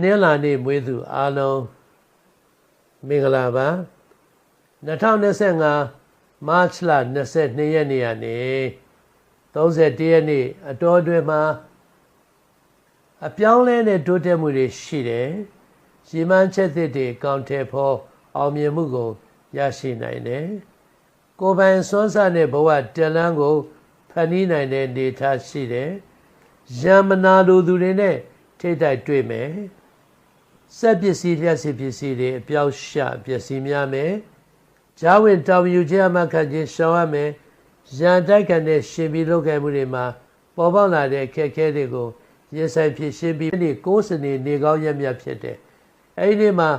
နင်္လာနေ့မွေးသူအားလုံးမင်္ဂလာပါ2025မတ်လ22ရက်နေ့ကနေ31ရက်နေ့အတော်အတွင်းမှာအပြောင်းလဲတဲ့တိုးတက်မှုတွေရှိတယ်။ရီမန်းချက်သစ်တွေကောင်းတဲ့ဖို့အောင်မြင်မှုကိုရရှိနိုင်တယ်။ကိုယ်ပိုင်စွမ်းစားတဲ့ဘဝတလန်းကိုဖန်တီးနိုင်တဲ့နေထားရှိတယ်။ယံမနာလိုသူတွေနဲ့ထိတိုက်တွေ့မယ်။ စက်ပစ္စည်းလျှက်စစ်ပစ္စည်းတွေအပြောက်ရှပစ္စည်းများမယ်။ဂျာဝင်တောင်ယူခြင်းအမှခံခြင်းရှောင်ရမယ်။ရန်တိုက်ကန်တဲ့ရှင်ပြီးလုပ်ခဲ့မှုတွေမှာပေါ်ပေါက်လာတဲ့အခက်အခဲတွေကိုရင်ဆိုင်ဖြစ်ရှင်းပြီးနေ့ကိုးစနေနေကောင်းရက်မြတ်ဖြစ်တယ်။အဲဒီနေ့မှာ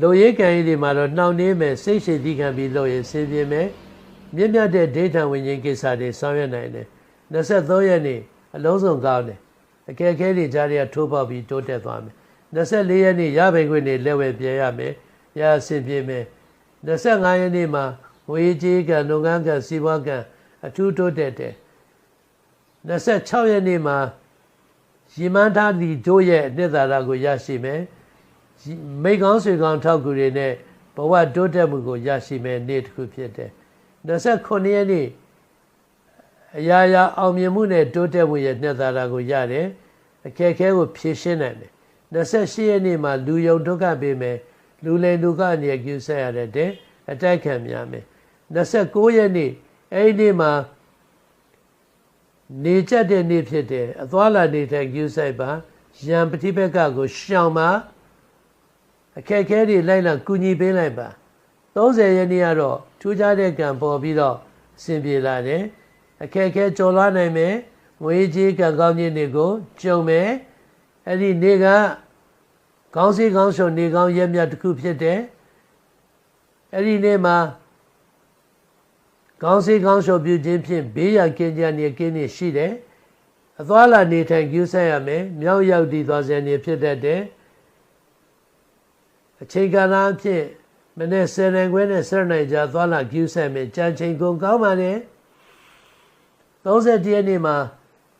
လူရဲကံကြီးတွေမှာတော့နှောင့်နှေးမယ်စိတ်ရှိသီးခံပြီးလုပ်ရင်ဆင်းပြေမယ်။မြင့်မြတ်တဲ့ဒိဋ္ဌံဝိညာဉ်ကိစ္စတွေဆောင်ရွက်နိုင်တယ်။23ရက်နေ့အလုံးစုံကောင်းတယ်။အခက်အခဲတွေကြားတွေကထိုးပေါက်ပြီးတိုးတက်သွားမယ်။ 24ရက်နေ့ရပိုင်ခွင့်တွေလက်ဝဲပြရမယ်။ရဆင်းပြေမယ်။25ရက်နေ့မှာဝေကြီးကံလုပ်ငန်းကံစီးပွားကံအထူးတိုးတက်တယ်။26ရက်နေ့မှာရည်မှန်းထားသည့်တို့ရဲ့အနှစ်သာရကိုရရှိမယ်မိကောင်းဆွေကောင်းထောက်ကူတွေနဲ့ဘဝတိုးတက်မှုကိုရရှိမယ်နေ့တစ်ခုဖြစ်တယ်29ရက်နေ့အရာရာအောင်မြင်မှုနဲ့တိုးတက်မှုရဲ့နှစ်သာရကိုရတယ်အခက်အခဲကိုဖြေရှင်းနိုင်တယ် 28ရက်နေ့မှာလူယုံဒုက္ခပေးမယ်လူလိန်ဒုက္ခအနေနဲ့ကျူဆက်ရတဲ့အတိုက်ခံများမယ်29ရက်နေ့အဲ့ဒီနေ့မှာနေကြတဲ့နေ့ဖြစ်တယ်အသွားလာနေတဲ့ကျူးဆိုင်ပါရံပฏิပက္ခကိုရှောင်ပါအခက်အခဲတွေလိုက်လာကူညီပေးလိုက်ပါ30ရက်နေ့ကတော့ထူးခြားတဲ့ကံပေါ်ပြီးတော့အဆင်ပြေလာတယ်အခက်အခဲကျော်လွှားနိုင်မယ်ငွေကြေးကံကောင်းခြင်းတွေကိုကြုံမယ် အဲ့ဒီနေ့ကကောင်းစီကောင်းရှုံနေကောင်းရက်မြတ်တစ်ခုဖြစ်တယ်အဲ့ဒီနေ့မှာကောင်းစေးကောင်းရှုပ်ပြုခြင်းဖြင့်ဘေးရန်ကင်းကြနေကင်းနေရှိတယ်အသွားလာနေထိုင်ကျူးဆက်ရမယ်မြောက်ရောက်တည်သွားစေနေဖြစ်တတ်တယ်အချိန်ကာလအဖြစ်မနေ့ဆယ်နိုင်ခွဲနဲ့ဆယ်နိုင်ကြာသွားလာကျူးဆက်မယ်ကြံချိန်ကုန်ကောင်းပါလေ30ရက်နေ့မှာ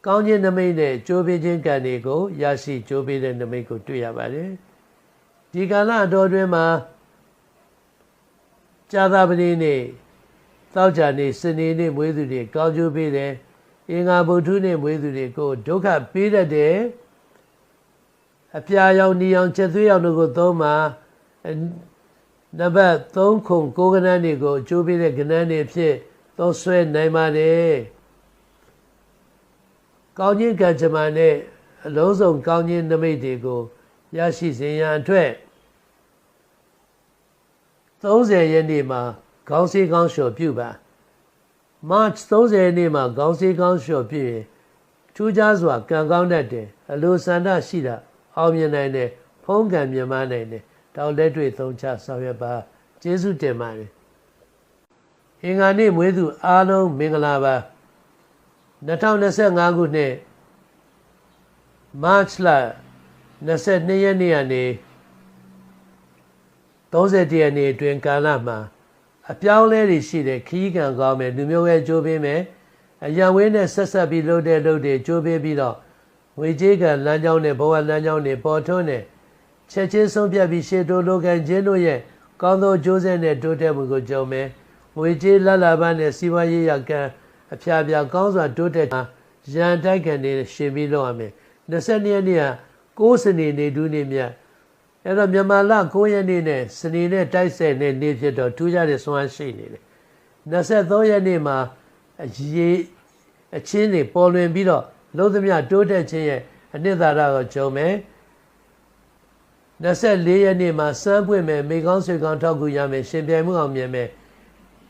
ကောင်းခြင်းနမိတ်နဲ့ကြိုးပေးခြင်းကံတွေကိုရရှိကြိုးပေးတဲ့နမိတ်ကိုတွေ့ရပါတယ်ဒီကာလအတော်တွင်မှာကြာသပတေးနေ့တောက်ကြနေစနေနေ့မွေးသူတွေကောင်းကျိုးပေးတယ်အင်္ဂါဗုဒ္ဓနေ့မွေးသူတွေကိုဒုက္ခပေးတတ်တယ်အပြာရောင်နီရောင်ချက်သွေးရောင်တို့ကိုသုံးမှာနံပါတ်3ခုကိုကနန်းတွေကိုအကျိုးပေးတဲ့ကနန်းတွေဖြစ်သုံးဆွဲနိုင်ပါတယ် ကောင်းခြင်းကံကြမ္မာနဲ့အလုံးစုံကောင်းခြင်းနမိတ်တွေကိုရရှိစေရန်အတွက်30ရက်နေ့မှာခေါင်းစည်းကောင်းလျှော်ပြုပါ March 30ရက်နေ့မှာခေါင်းစည်းကောင်းလျှော်ပြုရင်ထူးခြားစွာကံကောင်းတတ်တယ်အလိုဆန္ဒရှိတာအောင်မြင်နိုင်တယ်ဖုံးကံမြင်မနိုင်တယ်တောက်လက်တွေ့သုံးချဆောင်ရွက်ပါကျေးဇူးတင်ပါတယ်အင်္ဂါနေ့မွေးသူအားလုံးမင်္ဂလာပါ 2025ခုနှစ် March လ22ရက်နေ့ကနေ30ရက်နေ့အတွင်းကာလမှာအပြောင်းလဲတွေရှိတယ်ခီးကံကောင်းမယ်လူမျိုးရဲ့ကြိုးပေးမယ်အရန်ဝင်းနဲ့ဆက်ဆက်ပြီးလုပ်တဲ့လုပ်တွေကြိုးပေးပြီးတော့ငွေကြေးကလမ်းကြောင်းနဲ့ဘဝလမ်းကြောင်းတွေပေါ်ထွန်းတယ်ချက်ချင်းဆုံးဖြတ်ပြီးရှေ့တိုးလိုကန်ခြင်းတို့ရဲ့ကောင်းသောကြိုးစဲနဲ့တိုးတက်မှုကိုကြုံမယ်ငွေကြေးလလပန်းနဲ့စီးပွားရေးရကံ အဖျားဖျားကောင်းစွာတိုးတက်တာရန်တိုက်ကန်တွေရှင်ပြီးလုပ်ရမယ်22ရက်နေ့က6စနေနေဒူးနေမြတ်အဲ့တော့မြန်မာလ9ရက်နေ့နဲ့စနေနဲ့တိုက်ဆက်နဲ့နေ့ဖြစ်တော့ထူးခြားတဲ့စွမ်းရှိနေတယ်23ရက်နေ့မှာအရေးအချင်းတွေပေါ်လွင်ပြီးတော့လုံးသမျှတိုးတက်ခြင်းရဲ့အနှစ်သာရကိုကြုံမယ်24ရက်နေ့မှာစမ်းပွင့်မယ်မိကောင်းဆွေကောင်းထောက်ကူရမယ်ရှင်ပြိုင်မှုအောင်မြင်မယ်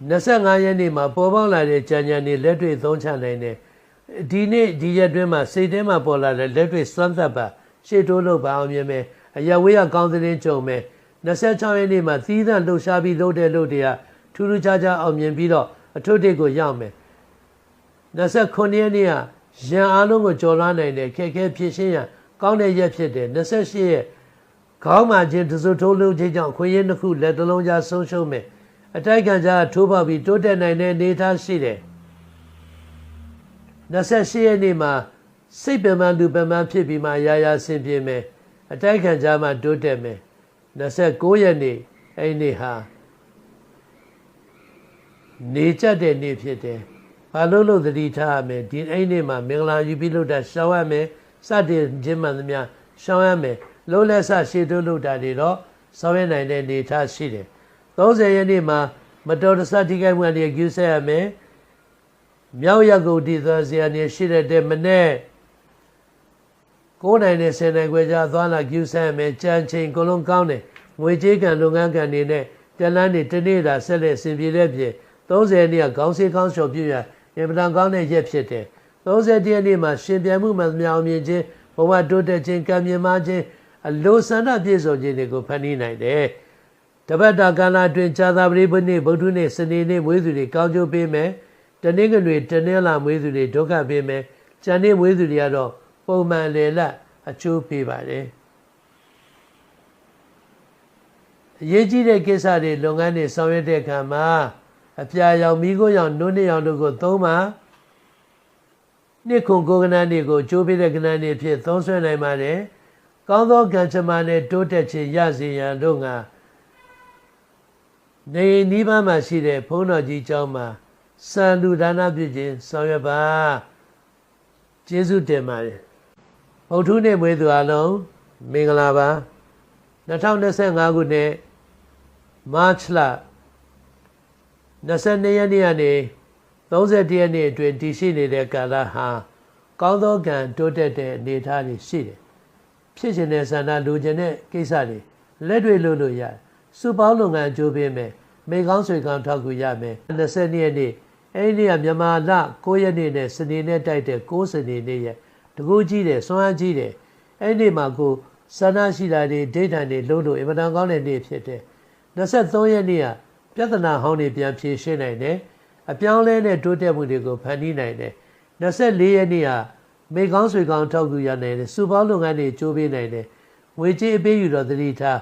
25ရက်နေ့မှာပေါ်ပေါက်လာတဲ့ကြံကြံတွေလက်တွေ့သုံးချနိုင်တယ်ဒီနေ့ဒီရက်တွင်းမှာစိတ်ထဲမှာပေါ်လာတဲ့လက်တွေ့စွမ်းသက်ပါရှေ့တိုးလို့ပါအောင်မြင်မယ်အရဝေးကကောင်းသတင်းကြုံမယ်26ရက်နေ့မှာသီးသန့်လှုပ်ရှားပြီးလှုပ်တဲ့လှုပ်တွေကထူးထူးခြားခြားအောင်မြင်ပြီးတော့အထွတ်တိတ်ကိုရောက်မယ်29ရက်နေ့ကရန်အားလုံးကိုကြော်လွှားနိုင်တယ်ခက်ခဲဖြစ်ရှင်းရန်ကောင်းတဲ့ရက်ဖြစ်တယ်28ရက်ခေါင်းမှာချင်းတစိုးထိုးလုံးချင်းကြောင့်ခွေးရင်တစ်ခုလက်တလုံးကြားဆုံးရှုံးမယ် အတိုက်ခံကြားထိုးပေါက်ပြီးတိုးတက်နိုင်တဲ့အနေအထားရှိတယ်28ရက်နေ့မှာစိတ်ပင်ပန်းလူပင်ပန်းဖြစ်ပြီးမှရာရာဆင်ပြေမယ်အတိုက်ခံကြားမှာတိုးတက်မယ်29ရက်နေ့အဲ့ဒီနေ့ဟာနေကြတဲ့နေ့ဖြစ်တယ်ဘာလို့လို့သတိထားရမယ်ဒီအဲ့ဒီနေ့မှာမင်္ဂလာယူပြီးလို့တာရှောင်းရမယ်စတင်ခြင်းမှန်သမျှရှောင်းရမယ်လုံးလက်ဆရှေ့တိုးလို့တာတွေတော့ဆောင်ရနိုင်တဲ့နေထားရှိတယ် 30ရက်နေ့မှာမတော်တဆထိခိုက်မှုတွေကျူးဆက်ရမယ်မြောက်ရကုတ်တည်သွားစရာနေရှိတဲ့မနေ့9နိုင်နဲ့10နိုင်ခွဲကြားသွားလာကျူးဆက်ရမယ်ကြံချိန်အကုန်လုံးကောင်းတယ်ငွေကြေးကံလုပ်ငန်းကံတွေနဲ့တလန်းနေတနေ့တာဆက်လက်ဆင်ပြေတဲ့ပြင်30ရက်နေ့ကခေါင်းစည်းခေါင်းလျှော်ပြရအင်ပဒံကောင်းတဲ့ရက်ဖြစ်တယ်30ရက်နေ့မှာရှင်ပြန်မှုမှန်မြောင်မြင်ခြင်းဘဝတိုးတက်ခြင်းကံမြင်မှခြင်းအလိုဆန္ဒပြည့်စုံခြင်းတွေကိုဖန်တီးနိုင်တယ် တပတ်တာကာလအတွင်းဇာတာပရိပုနေ့ဗုဒ္ဓနေ့စနေနေ့မွေးသူတွေကောင်းကျိုးပေးမယ်တနင်္ဂနွေတနင်္လာမွေးသူတွေဒုက္ခပေးမယ်ကျန်နေ့မွေးသူတွေကတော့ပုံမှန်လေလတ်အကျိုးပေးပါတယ်အရေးကြီးတဲ့ကိစ္စတွေလုပ်ငန်းတွေဆောင်ရွက်တဲ့အခါမှာအပြာရောင်မိခိုးရောင်နှုတ်နှစ်ရောင်တို့ကိုသုံးပါနှစ်ခုကိုကနန်းတွေကိုကျိုးပေးတဲ့ကနန်းတွေဖြစ်သုံးဆွဲနိုင်ပါတယ်ကောင်းသောကံချမနဲ့တိုးတက်ခြင်းရစေရန်တို့က နေနီးပါးမှာရှိတဲ့ဘုန်းတော်ကြီးကျောင်းမှာစံလူဒါနပြုခြင်းဆောင်ရွက်ပါကျေးဇူးတင်ပါတယ်ဗုဒ္ဓနေ့မွေးသူအလုံးမင်္ဂလာပါ2025ခုနှစ်မတ်လ22ရက်နေ့ကနေ31ရက်နေ့အတွင်းတည်ရှိနေတဲ့ကာလဟာကောင်းသောကံတိုးတက်တဲ့အနေအထားတွေရှိတယ်ဖြစ်ရှင်တဲ့ဆန္ဒလိုချင်တဲ့ကိစ္စတွေလက်တွေ့လုပ်လို့ရတယ်စုပေါင်းလုပ်ငန်းအကျိုးပေးမယ် မိကောင်းဆွေကောင်းထောက်ကူရမယ်20ရက်နေ့အဲ့ဒီကမြန်မာလ9ရက်နေ့နဲ့စနေနေ့တိုက်တဲ့9စနေနေ့ရဲ့တကူကြီးတယ်စွမ်းအားကြီးတယ်အဲ့ဒီမှာကိုဆန္ဒရှိတာတွေဒိဋ္ဌာန်တွေလုံးလို့အင်မတန်ကောင်းတဲ့နေ့ဖြစ်တယ်23ရက်နေ့ကပြဿနာဟောင်းတွေပြန်ဖြေရှင်းနိုင်တယ်အပြောင်းလဲနဲ့တိုးတက်မှုတွေကိုဖန်တီးနိုင်တယ်24ရက်နေ့ကမိကောင်းဆွေကောင်းထောက်ကူရနိုင်တယ်စုပေါင်းလုပ်ငန်းတွေကြိုးပေးနိုင်တယ်ငွေကြေးအပေးယူတော့သတိထား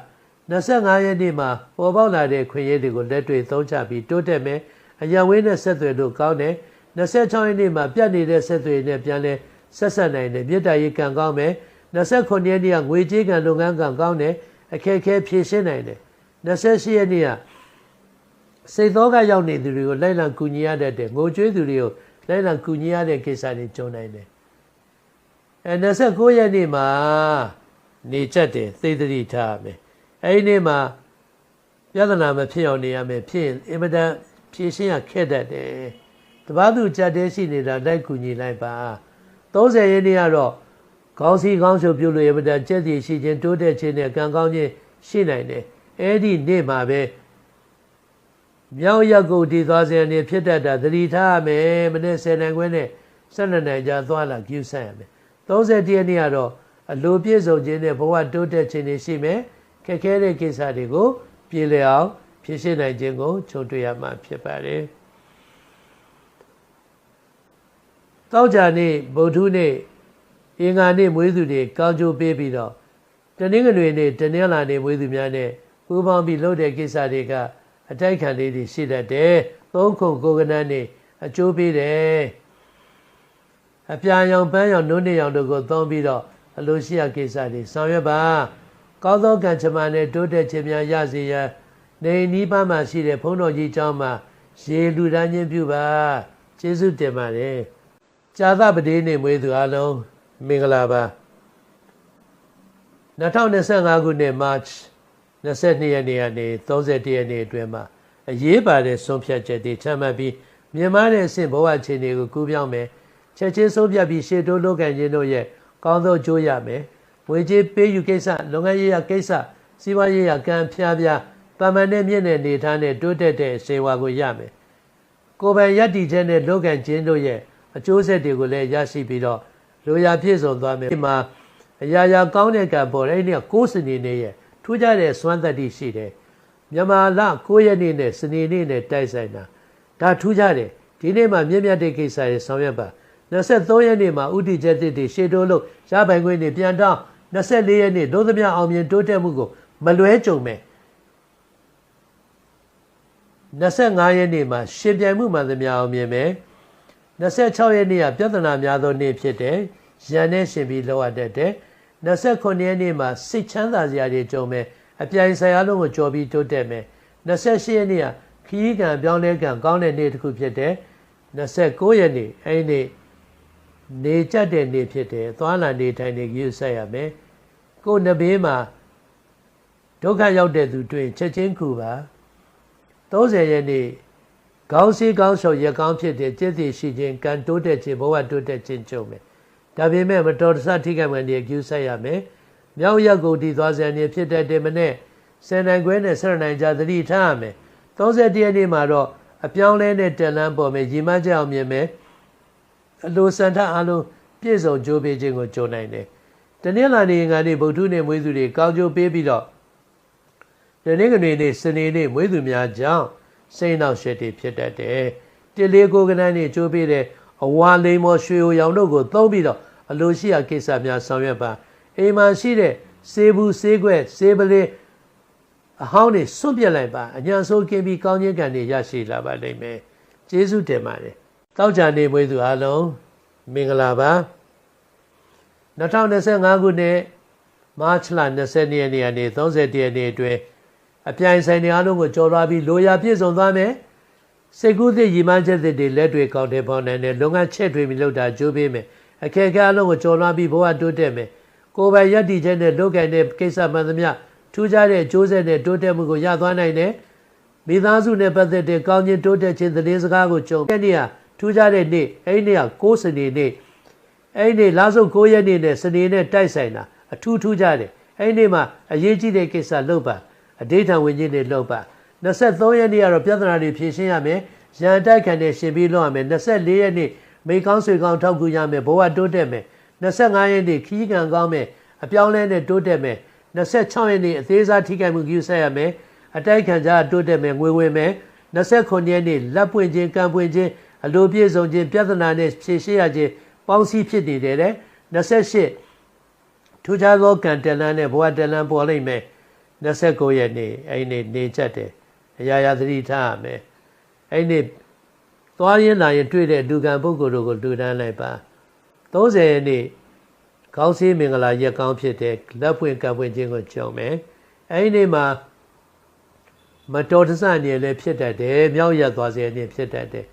25ရက်နေ့မှာပေါ်ပေါက်လာတဲ့ခွင့်ရည်တွေကိုလက်တွေ့သုံးချပြီးတိုးတက်မယ်အရဝေးနဲ့ဆက်သွယ်လို့ကောင်းတယ်26ရက်နေ့မှာပြတ်နေတဲ့ဆက်သွယ်နဲ့ပြန်လဲဆက်ဆက်နိုင်တယ်မြေတားရေးကံကောင်းမယ်29ရက်နေ့ကငွေကြေးကံလုပ်ငန်းကံကောင်းတယ်အခက်အခဲဖြေရှင်းနိုင်တယ်28ရက်နေ့ကစိတ်သောကရောက်နေသူတွေကိုလိုက်လံကူညီရတဲ့ငိုကြွေးသူတွေကိုလိုက်လံကူညီရတဲ့ကိစ္စတွေကြုံနိုင်တယ်အဲ29ရက်နေ့မှာနေချက်တယ်သိသတိထားမယ် အဲဒီနေ့မှာပြဿနာမဖြစ်အောင်နေရမယ်ဖြစ်ရင်အင်မတန်ဖြည့်ရှင်းရခက်တတ်တယ်တပားသူကြက်တဲရှိနေတာလိုက်ကူညီလိုက်ပါ30ရက်နေ့ကတော့ခေါင်းစည်းခေါင်းရှုပ်ပြုလို့ရမတန်ကြက်တည်ရှိခြင်းတိုးတက်ခြင်းနဲ့ကံကောင်းခြင်းရှိနိုင်တယ်အဲ့ဒီနေ့မှာပဲမြောက်ရက်ကိုတည်သွားစေနေဖြစ်တတ်တာသတိထားရမယ်မနေ့10နိုင်ခွဲနဲ့12နိုင်ကြာသွားလာကျူးဆန့်ရမယ်30ရက်နေ့ကတော့အလိုပြည့်စုံခြင်းနဲ့ဘဝတိုးတက်ခြင်းတွေရှိမယ် ခက်ခဲတဲ့ကိစ္စတွေကို ပြေလည်အောင်ဖြည့်ရှင်းနိုင်ခြင်းကိုခြုံတွေ့ရမှာဖြစ်ပါတယ်တောက်ကြနေ့ဗုဒ္ဓနေ့အင်္ဂါနေ့မွေးသူတွေကောင်းကျိုးပေးပြီးတော့တနင်္ဂနွေနေ့တနင်္လာနေ့မွေးသူများနဲ့ပူးပေါင်းပြီးလုပ်တဲ့ကိစ္စတွေကအတိုက်ခံလေးတွေရှိတတ်တယ်။သုံးခုကိုကနန်းနေအကျိုးပေးတယ်။အပြာရောင်ပန်းရောင်နုနေရောင်တို့ကိုသုံးပြီးတော့အလိုရှိရကိစ္စတွေဆောင်ရွက်ပါ။ ကောင်းသောကံချမနဲ့တိုးတက်ခြင်းများရစေရန်နေနီးပါးမှာရှိတဲ့ဘုန်းတော်ကြီးကျောင်းမှာရေလူဒန်းခြင်းပြုပါ။ကျေးဇူးတင်ပါတယ်။ကြာသပတေးနေ့မွေးသူအလုံးမင်္ဂလာပါ2025ခုနှစ် March 22ရက်နေ့ကနေ31ရက်နေ့အတွင်းမှာအရေးပါတဲ့ဆုံးဖြတ်ချက်တွေချမှတ်ပြီးမြန်မာတဲ့အဆင့်ဘဝအခြေအနေကိုကူးပြောင်းမယ်ချက်ချင်းဆုံးဖြတ်ပြီးရှေ့တိုးလုပ်ကံခြင်းတို့ရဲ့ကောင်းသောကြိုးရမယ် ဝေကြီးပေးယူကိစ္စလုပ်ငန်းရေးရာကိစ္စစီးပွားရေးရာကံဖျားဖျားပမာဏနဲ့မြင့်တဲ့နေသားနဲ့တိုးတက်တဲ့စေဝါကိုရမယ်ကိုယ်ပိုင်ယက်တီချက်နဲ့လုပ်ကံခြင်းတို့ရဲ့အကျိုးဆက်တွေကိုလည်းရရှိပြီးတော့လိုရာပြည့်စုံသွားမယ်ဒီမှာအရာရာကောင်းတဲ့ကံပေါ်တဲ့နေ့ကိုးစနေနေ့ရဲ့ထူးခြားတဲ့စွမ်းသက်တည်ရှိတယ်မြန်မာလ9ရက်နေ့နဲ့စနေနေ့နဲ့တိုက်ဆိုင်တာဒါထူးခြားတယ်ဒီနေ့မှာမြင့်မြတ်တဲ့ကိစ္စတွေဆောင်ရွက်ပါ23ရက်နေ့မှာဥတီချက်တစ်တွေရှေ့တိုးလို့ရပိုင်ခွင့်တွေပြန်တောင်း 24ရက်နေ့ဒုသမျှအောင်မြင်တိုးတက်မှုကိုမလွဲကြုံမယ်25ရက်နေ့မှာရှင်ပြိုင်မှုမှန်သမျှအောင်မြင်မယ်26ရက်နေ့ကပြဿနာများသောနေ့ဖြစ်တယ်ရန်နဲ့ရှင်ပြီးလောက်ရတတ်တယ်29ရက်နေ့မှာစိတ်ချမ်းသာစရာတွေကြုံမယ်အပြိုင်ဆိုင်အားလုံးကိုကြော်ပြီးတိုးတက်မယ်28ရက်နေ့ကခရီးကံပြောင်းလဲကံကောင်းတဲ့နေ့တစ်ခုဖြစ်တယ်29ရက်နေ့အဲ့ဒီနေ့ နေကြတဲ့နေ့ဖြစ်တယ်သွားလာနေထိုင်နေကြည့်ဆက်ရမယ်ကိုယ်နဘေးမှာဒုက္ခရောက်တဲ့သူတွေ့ချက်ချင်းခုပါ30ရက်နေ့ကောင်းစီးကောင်းဆောင်ရကောင်းဖြစ်တဲ့จิตသိရှိခြင်းကံတိုးတက်ခြင်းဘဝတိုးတက်ခြင်းကြုံမယ်ဒါပေမဲ့မတော်တဆထိခိုက်မှန်တဲ့ကျူးဆက်ရမယ်မြောက်ရက်ကိုတည်သွားစံနေဖြစ်တဲ့တင်မနဲ့ဆယ်နိုင်ခွဲနဲ့ဆယ်နိုင်ကြသတိထားရမယ်31ရက်နေ့မှာတော့အပြောင်းလဲနဲ့တက်လန်းပေါ်မယ်ရီမကြအောင်မြင်မယ် အလိုစံထအလုံးပြည့်စုံကြိုးပေးခြင်းကိုကြိုးနိုင်တယ်တနင်္လာနေ့ငါနေ့ဗုဒ္ဓနေ့မွေးသူတွေကောင်းကြိုးပေးပြီးတော့တနင်္ဂနွေနေ့စနေနေ့မွေးသူများကြောင့်စိတ်နှောက်ရှက်တွေဖြစ်တတ်တယ်တလေးကိုကနန်းနေကြိုးပေးတဲ့အဝါလိမ်မော်ရွှေရောင်တို့ကိုသုံးပြီးတော့အလိုရှိရာကိစ္စများဆောင်ရွက်ပါအိမ်မှာရှိတဲ့စေဘူးစေးခွက်စေးပလေးအဟောင်းတွေစွန့်ပြစ်လိုက်ပါအညာဆိုးကင်းပြီးကောင်းခြင်းကံတွေရရှိလာပါလိမ့်မယ်ကျေးဇူးတင်ပါတယ် တောက်ကြနေမွေးသူအားလုံးမင်္ဂလာပါ2025ခုနှစ်မတ်လ20ရက်နေ့ကနေ30ရက်နေ့အတွင်းအပြိုင်ဆိုင်တွေအားလုံးကိုကြော်လွှားပြီးလိုရာပြည့်စုံသွားမယ်စိတ်ကူးသည့်ရည်မှန်းချက်တွေလက်တွေကောက်တဲ့ပေါင်းနိုင်တဲ့လုပ်ငန်းချက်တွေပြီးလုပ်တာကြိုးပေးမယ်အခက်အခဲအလုံးကိုကြော်လွှားပြီးဘဝတိုးတက်မယ်ကိုယ်ပိုင်ရည်တည်ချက်နဲ့လုပ်ကိုင်တဲ့ကိစ္စမှန်သမျှထူးခြားတဲ့အကျိုးဆက်နဲ့တိုးတက်မှုကိုရသွားနိုင်တယ်မိသားစုနဲ့ပတ်သက်တဲ့ကောင်းခြင်းတိုးတက်ခြင်းသတင်းစကားကိုကြုံတဲ့နေ့ဟာ ထူးခြားတဲ့နေ့အဲ့ဒီနေ့ဟာကိုးစနေနေ့အဲ့ဒီနေ့လာစုပ်9ရက်နေ့နဲ့စနေနဲ့တိုက်ဆိုင်တာအထူးထူးခြားတယ်အဲ့ဒီနေ့မှာအရေးကြီးတဲ့ကိစ္စလုပ်ပါအဋိဌံဝင်ခြင်းတွေလုပ်ပါ23ရက်နေ့ကတော့ပြဿနာတွေဖြေရှင်းရမယ်ရန်တိုက်ခံတဲ့ရှင်ပြီးလုပ်ရမယ်24ရက်နေ့မိကောင်းဆွေကောင်းထောက်ကူရမယ်ဘဝတိုးတက်မယ်25ရက်နေ့ခီးကံကောင်းမယ်အပြောင်းလဲနဲ့တိုးတက်မယ်26ရက်နေ့အသေးစားထိခိုက်မှုယူဆက်ရမယ်အတိုက်ခံကြတိုးတက်မယ်ငွေဝင်မယ်29ရက်နေ့လက်ပွင့်ခြင်းကံပွင့်ခြင်း အလိုပြည့်စုံခြင်းပြဿနာနဲ့ဖြေရှင်းရခြင်းပေါင်းစည်းဖြစ်နေတယ်တဲ့28ထူးခြားသောကံတလန်းနဲ့ဘဝတလန်းပေါ်လိမ့်မယ်29ရက်နေ့အဲ့ဒီနေချက်တယ်အရာရာသတိထားရမယ်အဲ့ဒီသွားရင်လာရင်တွေ့တဲ့အတူကံပုဂ္ဂိုလ်တို့ကိုတူတန်းလိုက်ပါ30ရက်နေ့ကောင်းစီးမင်္ဂလာရက်ကောင်းဖြစ်တဲ့လက်ဖွင့်ကံဖွင့်ခြင်းကိုကြုံမယ်အဲ့ဒီနေ့မှာမတော်တဆနေလည်းဖြစ်တတ်တယ်မြောက်ရက်သွားစေနေဖြစ်တတ်တယ်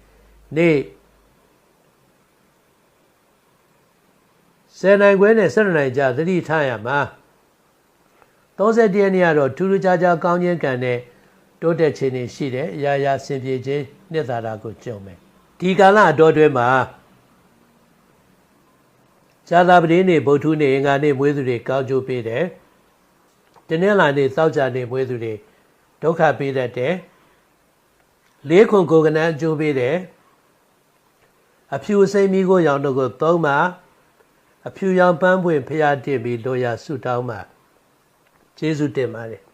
နေ့ဆယ်နိုင်ခွဲနဲ့7နိုင်ကြာသတိထားရမှာ31ရက်နေ့ကတော့ထူးထူးခြားခြားကောင်းခြင်းကံနဲ့တိုးတက်ခြင်းတွေရှိတယ်အရာရာဆင်ပြေခြင်းနှစ်သာရကိုကြုံမယ်ဒီကာလအတော်တွဲမှာဇာတာပတိနေ့ဗုဒ္ဓနေ့အင်္ဂါနေ့မွေးသူတွေကောင်းကျိုးပေးတယ်တနင်္လာနေ့သောကြာနေ့မွေးသူတွေဒုက္ခပေးတတ်တယ်လေးခွန်ကိုကနန်းအကျိုးပေးတယ် အဖြူစိမ့်မီကိုရောင်တို့ကိုသုံးပါအဖြူရောင်ပန်းပွင့်ဖျားတည်ပြီးလိုရာဆုတောင်းပါကျေးဇူးတင်ပါတယ်